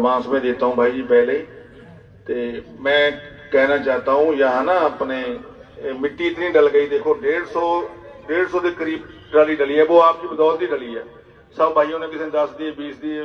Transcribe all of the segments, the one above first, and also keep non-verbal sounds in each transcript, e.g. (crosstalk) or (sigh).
Advance میں دیتا ہوں بھائی جی پہلے تے میں کہنا چاہتا ہوں، یہاں نا اپنے مٹی اتنی ڈل گئی، دیکھو، ڈیڑھ سو ڈیڑھ سو کے قریب ڈالی ڈلی ہے۔ وہ آپ کی بدولت ہی ڈلی ہے۔ سب بھائیوں نے کسی نے دس دیے، بیس دیے،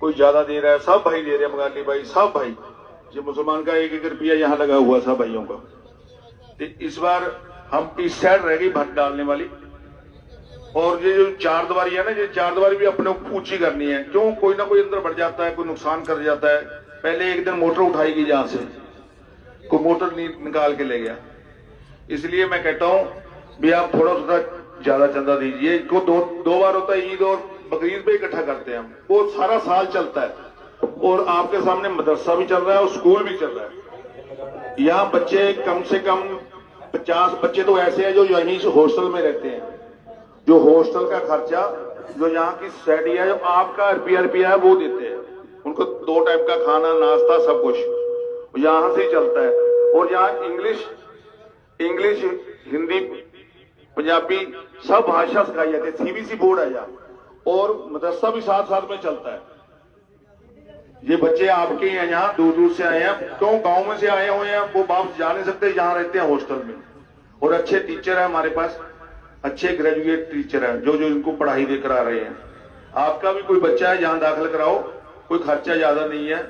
کوئی زیادہ دے رہا ہے، سب بھائی دے رہے ہیں مغالی بھائی، سب بھائی۔ یہ مسلمان کا ایک ایک روپیہ یہاں لگا ہوا سب بھائیوں کا۔ اس بار ہم اس سائڈ رہ گئی بھٹ ڈالنے والی۔ اور یہ جو چار دواری ہے نا یہ چار دواری بھی اپنے اونچی کرنی ہے۔ کیوں؟ کوئی نہ کوئی اندر بڑھ جاتا ہے کوئی نقصان کر جاتا ہے۔ پہلے ایک دن موٹر اٹھائی گی جہاں سے۔ کوئی موٹر نکال کے لے گیا۔ اس لیے میں کہتا ہوں بھی آپ تھوڑا تھوڑا زیادہ چندہ دیجیے کو دو, دو بار ہوتا ہے عید اور بقرعید پہ اکٹھا کرتے ہیں ہم۔ وہ سارا سال چلتا ہے۔ اور آپ کے سامنے مدرسہ بھی چل رہا ہے اور اسکول بھی چل رہا ہے۔ یہاں بچے کم سے کم پچاس بچے تو ایسے ہیں جو یہیں ہاسٹل میں رہتے ہیں۔ جو ہوسٹل کا خرچہ جو یہاں کی سیڈی ہے، جو آپ کا روپیہ روپیہ ہے، وہ دیتے ہیں۔ ان کو دو ٹائپ کا کھانا، ناشتہ، سب کچھ۔ یہاں سے ہی چلتا ہے۔ اور یہاں انگلش انگلش، ہندی، پنجابی، سب بھاشا سکھائی جاتی ہے۔ سی بی سی بورڈ ہے یہاں۔ اور مدرسہ بھی ساتھ ساتھ میں چلتا ہے۔ یہ بچے آپ کے ہیں یہاں، دور دور سے آئے ہیں۔ کیوں؟ گاؤں میں سے آئے ہوئے ہیں۔ وہ باپ جا نہیں سکتے، یہاں رہتے ہیں ہاسٹل میں۔ اور اچھے ٹیچر ہیں ہمارے پاس۔ اچھے گریجویٹ ٹیچر ہیں، جو جو ان کو پڑھائی دے کرا رہے ہیں۔ آپ کا بھی کوئی بچہ ہے جہاں داخل کراؤ، کوئی خرچہ زیادہ نہیں ہے۔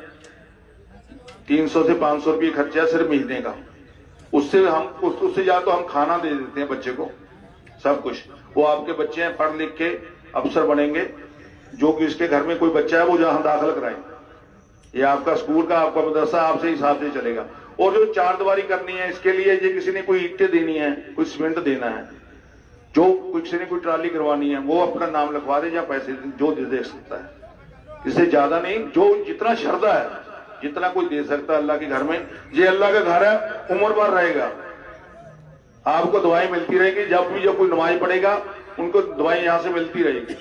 تین سو سے پانچ سو روپئے خرچہ صرف مہینے کا۔ اس سے ہم، اس سے جا تو ہم کھانا دے دیتے ہیں بچے کو، سب کچھ۔ وہ آپ کے بچے ہیں، پڑھ لکھ کے افسر بنیں گے۔ جو کہ اس کے گھر میں کوئی بچہ ہے، وہ جہاں داخل کرائیں۔ یہ آپ کا اسکول کا، آپ کا مدرسہ، آپ سے حساب سے چلے گا۔ اور جو چار دواری کرنی ہے، اس کے لیے یہ کسی نے کوئی اینٹیں دینی ہے کوئی سیمنٹ دینا ہے۔ جو کچھ نے کوئی ٹرالی کروانی ہے، وہ اپنا نام لکھوا دے یا پیسے جو دے دے سکتا ہے۔ اس سے زیادہ نہیں، جو جتنا شردا ہے، جتنا کوئی دے سکتا ہے اللہ کے گھر میں۔ یہ اللہ کا گھر ہے، عمر بھر رہے گا۔ آپ کو دعائیں ملتی رہیں گی، جب بھی جب کوئی نماز پڑے گا، ان کو دعائیں یہاں سے ملتی رہیں گی۔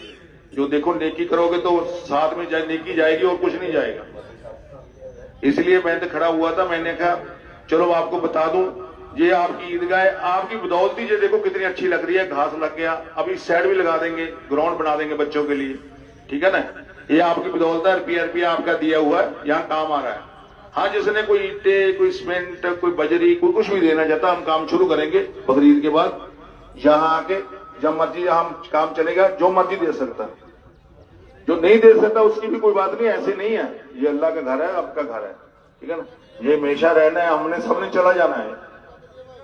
جو دیکھو نیکی کرو گے تو ساتھ میں نیکی جائے گی اور کچھ نہیں جائے گا۔ اس لیے میں تو کھڑا ہوا تھا، میں نے کہا، چلو آپ کو بتا دوں یہ آپ کی عیدگاہ، آپ کی بدولتی یہ جی، دیکھو کتنی اچھی لگ رہی ہے، گھاس لگ گیا۔ ابھی سیڈ بھی لگا دیں گے، گراؤنڈ بنا دیں گے بچوں کے لیے۔ ٹھیک ہے نا؟ یہ آپ کی بدولت ہے، روپیہ روپیہ آپ کا دیا ہوا ہے، یہاں کام آ رہا ہے۔ ہاں جس نے کوئی اینٹے کوئی سیمنٹ کوئی بجری، کوئی کچھ بھی دینا چاہتا، ہم کام شروع کریں گے بقرعید کے بعد۔ یہاں آ کے، جب مرضی ہم کام چلے گا، جو مرضی دے سکتا۔ جو نہیں دے سکتا، اس کی بھی کوئی بات نہیں ایسے نہیں ہے۔ یہ اللہ کا گھر ہے، آپ کا گھر ہے۔ ٹھیک ہے نا؟ یہ ہمیشہ رہنا ہے، ہم نے سب نے چلا جانا ہے۔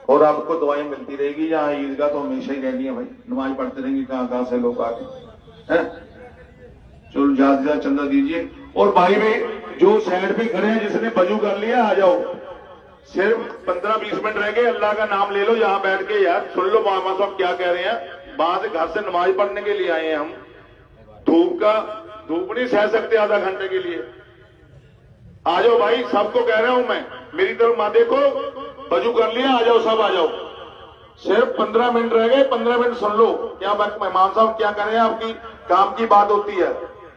اور آپ کو دعائیں ملتی رہے گی، یہاں عیدگاہ تو ہمیشہ ہی رہنی ہے بھائی۔ نماز پڑھتے رہیں گے، کہاں کہاں سے لوگ آ کے چلو جہاز چندہ دیجیے۔ اور بھائی بھی جو سائڈ پہ کھڑے ہیں، جس نے بجو کر لیا، آ جاؤ۔ صرف پندرہ بیس منٹ رہ گئے، اللہ کا نام لے لو، یہاں بیٹھ کے یار، سن لو ماما صاحب کیا کہہ رہے ہیں۔ بعد گھر سے نماز پڑھنے کے لیے آئے ہیں ہم۔ دھوپ کا دھوپ نہیں سہ سکتے آدھا گھنٹے کے لیے۔ آ جاؤ بھائی، سب کو کہہ رہا ہوں میں۔ میری طرف ماں دیکھو۔ بجو کر لیا آ جاؤ سب آ جاؤ صرف پندرہ منٹ رہ گئے پندرہ منٹ سن لو کیا مہمان صاحب کیا کریں آپ کی کام کی بات ہوتی ہے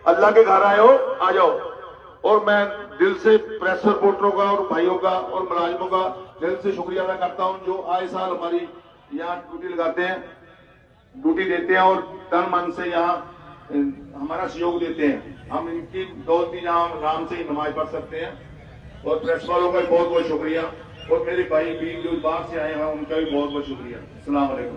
اللہ کے گھر آئے ہو آ جاؤ اور میں دل سے پریس رپورٹروں کا اور بھائیوں کا اور ملازموں کا دل سے شکریہ ادا کرتا ہوں جو آئے سال ہماری یہاں ڈیوٹی لگاتے ہیں ڈیوٹی دیتے ہیں اور تن من سے یہاں ہمارا سہیوگ دیتے ہیں ہم ان کی دو تین یہاں آرام سے ہی نماز پڑھ سکتے ہیں اور پریس والوں کا بہت بہت شکریہ اور میرے بھائی بھی جو باہر سے آئے ہیں، ان کا بھی بہت بہت شکریہ۔ السلام علیکم۔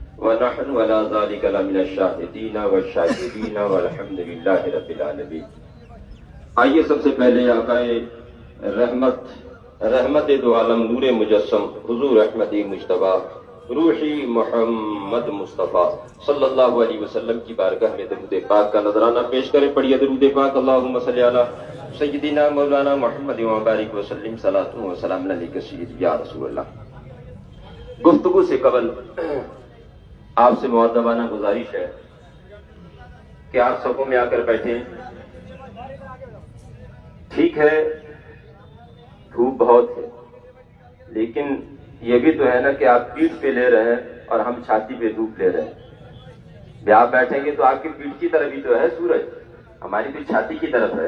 ونحن ولا ذلك لمن الشاهدين والشاكرين (laughs) والحمد لله رب العالمين. آئیے سب سے پہلے آقائے رحمت رحمت دو عالم نور مجسم، حضور احمدی مشتبہ روحی محمد مصطفیٰ صلی اللہ علیہ وسلم کی بارگاہ میں درود پاک کا نظرانہ پیش کریں، پڑھیے درود پاک، اللہم صلی علی سیدنا مولانا محمد و بارک وسلم صلاۃ و سلام علیک سید یا رسول اللہ۔ گفتگو سے قبل آپ سے معدبانہ گزارش ہے کہ آپ سبوں میں آ کر بیٹھیں۔ ٹھیک ہے، دھوپ بہت ہے، لیکن یہ بھی تو ہے نا کہ آپ پیٹھ پہ لے رہے ہیں اور ہم چھاتی پہ دھوپ لے رہے ہیں۔ بھی آپ بیٹھیں گے تو آپ کی پیٹھ کی طرف ہی تو ہے سورج، ہماری بھی چھاتی کی طرف ہے۔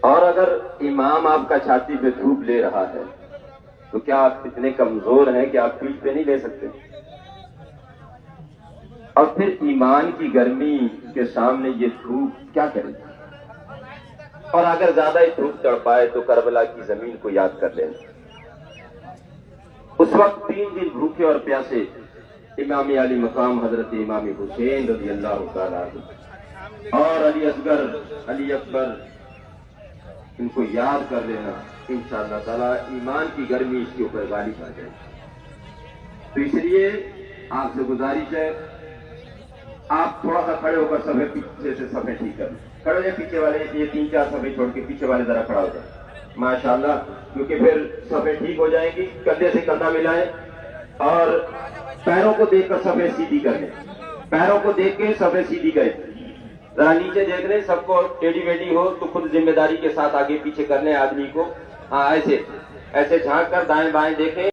اور اگر امام آپ کا چھاتی پہ دھوپ لے رہا ہے، تو کیا آپ اتنے کمزور ہیں کہ آپ پیٹھ پہ نہیں لے سکتے؟ اور پھر ایمان کی گرمی کے سامنے یہ دھوپ کیا کرے گی؟ اور اگر زیادہ ہی دھوپ چڑھ پائے تو کربلا کی زمین کو یاد کر لینا اس وقت تین دن بھوکے اور پیاسے امام علی مقام حضرت امام حسین رضی اللہ تعالیٰ اور علی اصغر، علی اکبر، ان کو یاد کر لینا ان شاء اللہ ایمان کی گرمی اس کے اوپر غالب آ جائے تو اس لیے آپ سے گزارش ہے آپ تھوڑا سا کھڑے ہو کر سفے پیچھے سے سفے ٹھیک کر کھڑے ہو جائیں پیچھے والے یہ تین چار سفے چھوڑ کے پیچھے والے ذرا کھڑا ہو جائیں۔ ماشاء اللہ کیونکہ پھر سفے ٹھیک ہو جائیں گی، کندھے سے کندھا ملائیں۔ اور پیروں کو دیکھ کر سفے سیدھی کر لیں پیروں کو دیکھ کے سفے سیدھی کریں ذرا نیچے دیکھ لیں، سب کو ٹیڈی ویڈی ہو تو خود ذمہ داری کے ساتھ آگے پیچھے کرنے آدمی کو۔ ہاں ایسے ایسے جھانک کر دائیں بائیں دیکھیں۔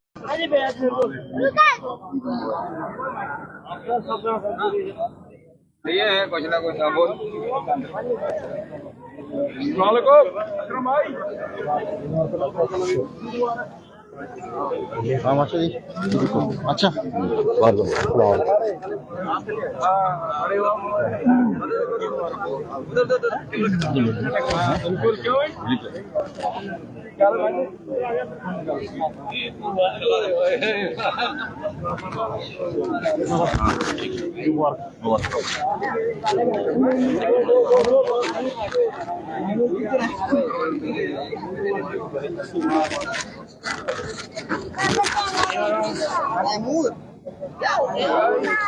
یہ ہے کچھ نہ کچھ ہاں بول۔ السلام علیکم۔ আচ্ছা Thank you.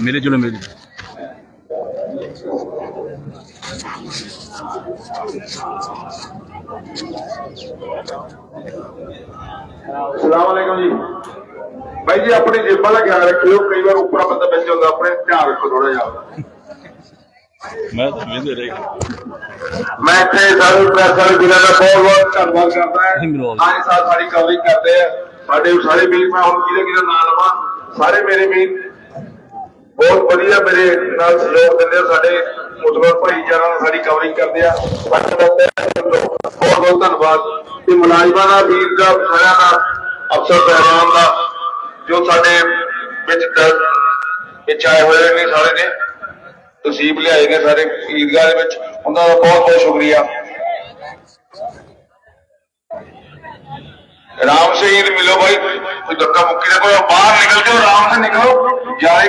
میرے جلو میرے السلام علیکم جی۔ بھائی جی اپنی جیبا کا خیال رکھیو کئی بار اوپر بندہ مطلب بیٹھے ہوتا اپنے دھیان رکھو تھوڑا جا۔ ਮੈਂ ਤਾਂ ਵੇਂਦੇ ਰਹੇ ਮੈਂ ਇੱਥੇ ਸਾਨੂੰ ਪ੍ਰੈਸਰ ਵੀਰਾਂ ਦਾ ਬਹੁਤ ਬਹੁਤ ਧੰਨਵਾਦ ਕਰਦਾ ਹਾਂ। ਆਏ ਸਾਹ ਸਾਰੀ ਕਵਰਿੰਗ ਕਰਦੇ ਆ ਸਾਡੇ ਸਾਰੇ ਮੀਨ ਮੈਂ ਹੁਣ ਕਿਹਦੇ ਕਿਹਦੇ ਨਾਂ ਲਵਾਂ? ਸਾਰੇ ਮੇਰੇ ਮੀਨ ਬਹੁਤ ਵਧੀਆ ਮੇਰੇ ਨਾਲ ਸਹਿਯੋਗ ਦਿੰਦੇ ਆ ਸਾਡੇ ਮੁਤਬਰ ਭਾਈਚਾਰਾ ਨਾਲ ਸਾਡੀ ਕਵਰਿੰਗ ਕਰਦੇ ਆ। ਬਹੁਤ ਬਹੁਤ ਧੰਨਵਾਦ। ਤੇ ਮੁਲਾਜ਼ਮਾਂ ਦਾ ਵੀਰ ਦਾ ਸਾਰਿਆਂ ਦਾ ਅਫਸਰ ਪਹਿਰਾਮ ਦਾ ਜੋ ਸਾਡੇ ਵਿੱਚ ਇੱਛਾਏ ਹੋਏ ਨੇ ਸਾਰੇ ਨੇ। ਨਸੀਬ ਲਿਆਏ ਨੇ ਸਾਰੇ ਈਦਗਾਹ ਦੇ ਵਿੱਚ। ਉਹਨਾਂ ਦਾ ਬਹੁਤ ਬਹੁਤ ਸ਼ੁਕਰੀਆ। ਰਾਮ ਸ਼ਹੀਦ ਮਿਲੋ ਭਾਈ ਕੋਈ ਧੱਕਾ ਮੁੱਕੀ ਨਾ ਕੋਈ ਬਾਹਰ ਨਿਕਲ ਕੇ ਆਰਾਮ ਸੇ ਨਿਕਲੋ। ਜਾਏ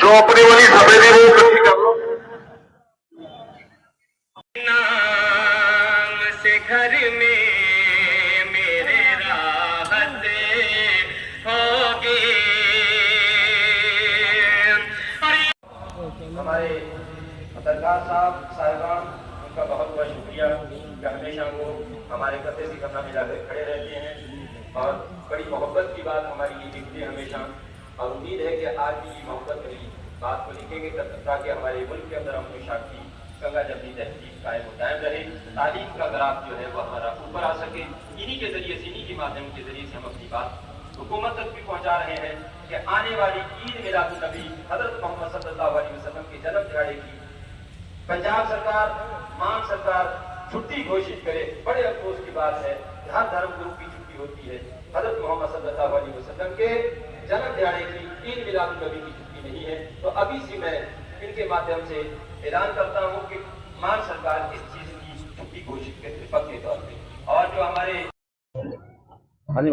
جو اپنی والی سفیدی وہ کر لو نام سے گھر میں ہمارے پترکار صاحب صاحبان ان کا بہت بہت شکریہ کہ ہمیشہ وہ ہمارے قطعے سے کرنا ملا کر کھڑے رہتے ہیں اور بڑی محبت کی بات ہماری یہ دکھتی ہمیشہ اور امید ہے کہ آج کی محبت بنی بات کو لکھیں گے تاکہ ہمارے ملک کے اندر امن شاکی گنگا جمنی تحقیق قائم و قائم رہے۔ تعلیم کا گراف جو ہے، وہ ہمارا اوپر آ سکے۔ انہی کے ذریعے سے، انہی کے مادھیم کے ذریعے سے ہم اپنی بات حکومت تک بھی پہنچا رہے ہیں کہ آنے والی عید میلاد النبی حضرت محمد صلی اللہ علیہ وسلم کے جنم دہاڑے کی پنجاب سرکار مان سرکار چھٹی گھوشت کرے۔ بڑے افسوس کی بات ہے، ہر دھرم گروپ کی چھٹی ہوتی ہے۔ حضرت محمد صلی اللہ علیہ وسلم کے جنم دیارے کی تین ملاد کبھی کی چھٹی نہیں ہے۔ تو ابھی سے میں ان کے مادھیم سے اعلان کرتا ہوں کہ مان سرکار اس چیز کی چھٹی گھوشت کرتے پکے طور پر اور جو ہمارے ہاں جی،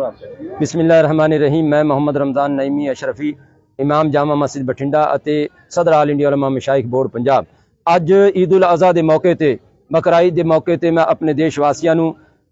بسم اللہ الرحمن الرحیم میں محمد رمضان نائمی اشرفی امام جامعہ مسجد بٹھنڈا اتے صدر آل انڈیا علماء ਮਸ਼ਾਇਖ بورڈ پنجاب۔ آج عید ਉਲ دے موقع تے ਤੇ دے موقع تے میں اپنے دیش ਦੇਸ਼ ਵਾਸੀਆਂ ਨੂੰ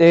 ਤੇ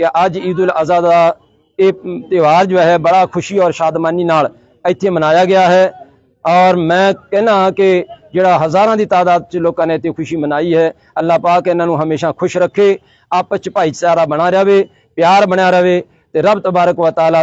ਕਿ ਅੱਜ ਈਦ ਉਲ ਅਜ਼ਹਾ ਦਾ ਇਹ ਤਿਉਹਾਰ ਜੋ ਹੈ ਬੜਾ ਖੁਸ਼ੀ ਔਰ ਸ਼ਾਦਮਾਨੀ ਨਾਲ ਇੱਥੇ ਮਨਾਇਆ ਗਿਆ ਹੈ। ਔਰ ਮੈਂ ਕਹਿਣਾ ਕਿ ਜਿਹੜਾ ਹਜ਼ਾਰਾਂ ਦੀ ਤਾਦਾਦ ਚ ਲੋਕਾਂ ਨੇ ਤੇ ਖੁਸ਼ੀ ਮਨਾਈ ਹੈ, ਅੱਲਾਹ ਪਾਕ ਇਹਨਾਂ ਨੂੰ ਹਮੇਸ਼ਾ ਖੁਸ਼ ਰੱਖੇ, ਆਪਸ ਚ ਭਾਈਚਾਰਾ ਬਣਾ ਰਹੇ ਪਿਆਰ ਬਣਿਆ ਰਹੇ ਤੇ ਰੱਬ ਤਬਾਰਕ ਵਾ ਤਾਲਾ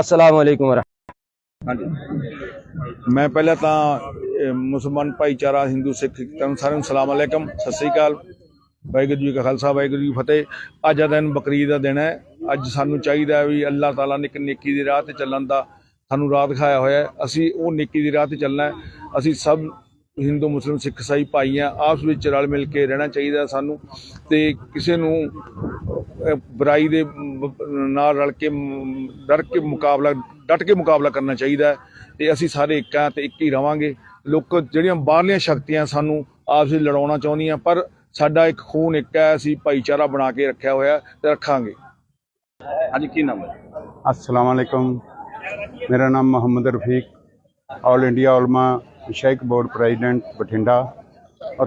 ਅਸਲਾਮ ਅਲੈਕੁਮ ਹਾਂਜੀ। ਮੈਂ ਪਹਿਲਾਂ ਤਾਂ ਮੁਸਲਮਾਨ ਭਾਈਚਾਰਾ, ਹਿੰਦੂ, ਸਿੱਖ ਤੁਹਾਨੂੰ ਸਾਰਿਆਂ ਨੂੰ ਸਲਾਮ ਅਲੈਕਮ, ਸਤਿ ਸ੍ਰੀ ਅਕਾਲ। ਵਾਹਿਗੁਰੂ ਜੀ ਕਾ ਖਾਲਸਾ, ਵਾਹਿਗੁਰੂ ਜੀ ਫਤਿਹ। ਅੱਜ ਦਾ ਦਿਨ ਬਕਰੀਦ ਦਾ ਦਿਨ ਹੈ। ਅੱਜ ਸਾਨੂੰ ਚਾਹੀਦਾ ਵੀ ਅੱਲਾਹ ਤਾਲਾ ਨੇ ਇੱਕ ਨੇਕੀ ਦੀ ਰਾਹ ਤੇ ਚੱਲਣ ਦਾ ਸਾਨੂੰ ਰਾਹ ਦਿਖਾਇਆ ਹੋਇਆ ਅਸੀਂ ਉਹ ਨੇਕੀ ਦੀ ਰਾਹ ਤੇ ਚੱਲਣਾ ਅਸੀਂ ਸਭ ਹਿੰਦੂ ਮੁਸਲਮ ਸਿੱਖ ਸਾਈ ਭਾਈ ਆ ਆਪਸ ਵਿੱਚ ਰਲ ਮਿਲ ਕੇ ਰਹਿਣਾ ਚਾਹੀਦਾ ਸਾਨੂੰ ਤੇ ਕਿਸੇ ਨੂੰ ਬੁਰਾਈ ਦੇ ਨਾਲ ਰਲ ਕੇ ਡਰ ਕੇ ਮੁਕਾਬਲਾ ਡਟ ਕੇ ਮੁਕਾਬਲਾ ਕਰਨਾ ਚਾਹੀਦਾ ਤੇ ਅਸੀਂ ਸਾਰੇ ਇੱਕ ਆ ਤੇ ਇੱਕ ਹੀ ਰਵਾਂਗੇ। ਲੋਕ ਜਿਹੜੀਆਂ ਬਾਹਰਲੀਆਂ ਸ਼ਕਤੀਆਂ ਸਾਨੂੰ ਆਪਸ ਵਿੱਚ ਲੜਾਉਣਾ ਚਾਹੁੰਦੀਆਂ ਪਰ ਸਾਡਾ ਇੱਕ ਖੂਨ ਇੱਕ ਹੈ ਅਸੀਂ ਭਾਈਚਾਰਾ ਬਣਾ ਕੇ ਰੱਖਿਆ ਹੋਇਆ ਤੇ ਰੱਖਾਂਗੇ। ਅੱਜ ਕੀ ਨਾਮ ਹੈ? ਅਸਲਾਮ ਅਲੈਕਮ। ਮੇਰਾ ਨਾਮ ਮੁਹੰਮਦ ਰਫੀਕ ਆਲ ਇੰਡੀਆ ਉਲਮਾ ਵਿਸ਼ਾਇਕ ਬੋਰਡ ਪ੍ਰੈਜ਼ੀਡੈਂਟ ਬਠਿੰਡਾ ਔਰ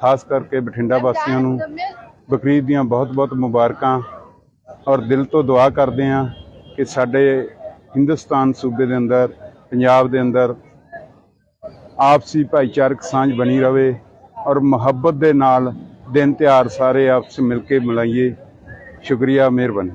ਖਾਸ ਕਰਕੇ ਬਠਿੰਡਾ ਵਾਸੀਆਂ ਨੂੰ, ਬਕਰੀਦ ਦੀਆਂ ਬਹੁਤ-ਬਹੁਤ ਮੁਬਾਰਕਾਂ ਔਰ ਦਿਲ ਤੋਂ ਦੁਆ ਕਰਦੇ ਹਾਂ ਕਿ ਸਾਡੇ ਹਿੰਦੁਸਤਾਨ ਸੂਬੇ ਦੇ ਅੰਦਰ, ਪੰਜਾਬ ਦੇ ਅੰਦਰ ਆਪਸੀ ਭਾਈਚਾਰਕ ਸਾਂਝ ਬਣੀ ਰਹੇ ਔਰ ਮੁਹੱਬਤ ਦੇ ਨਾਲ ਦਿਨ ਤਿਹਾਰ ਸਾਰੇ ਆਪਸ ਮਿਲ ਕੇ ਮਨਾਈਏ। ਸ਼ੁਕਰੀਆ, ਮਿਹਰਬਾਨੀ।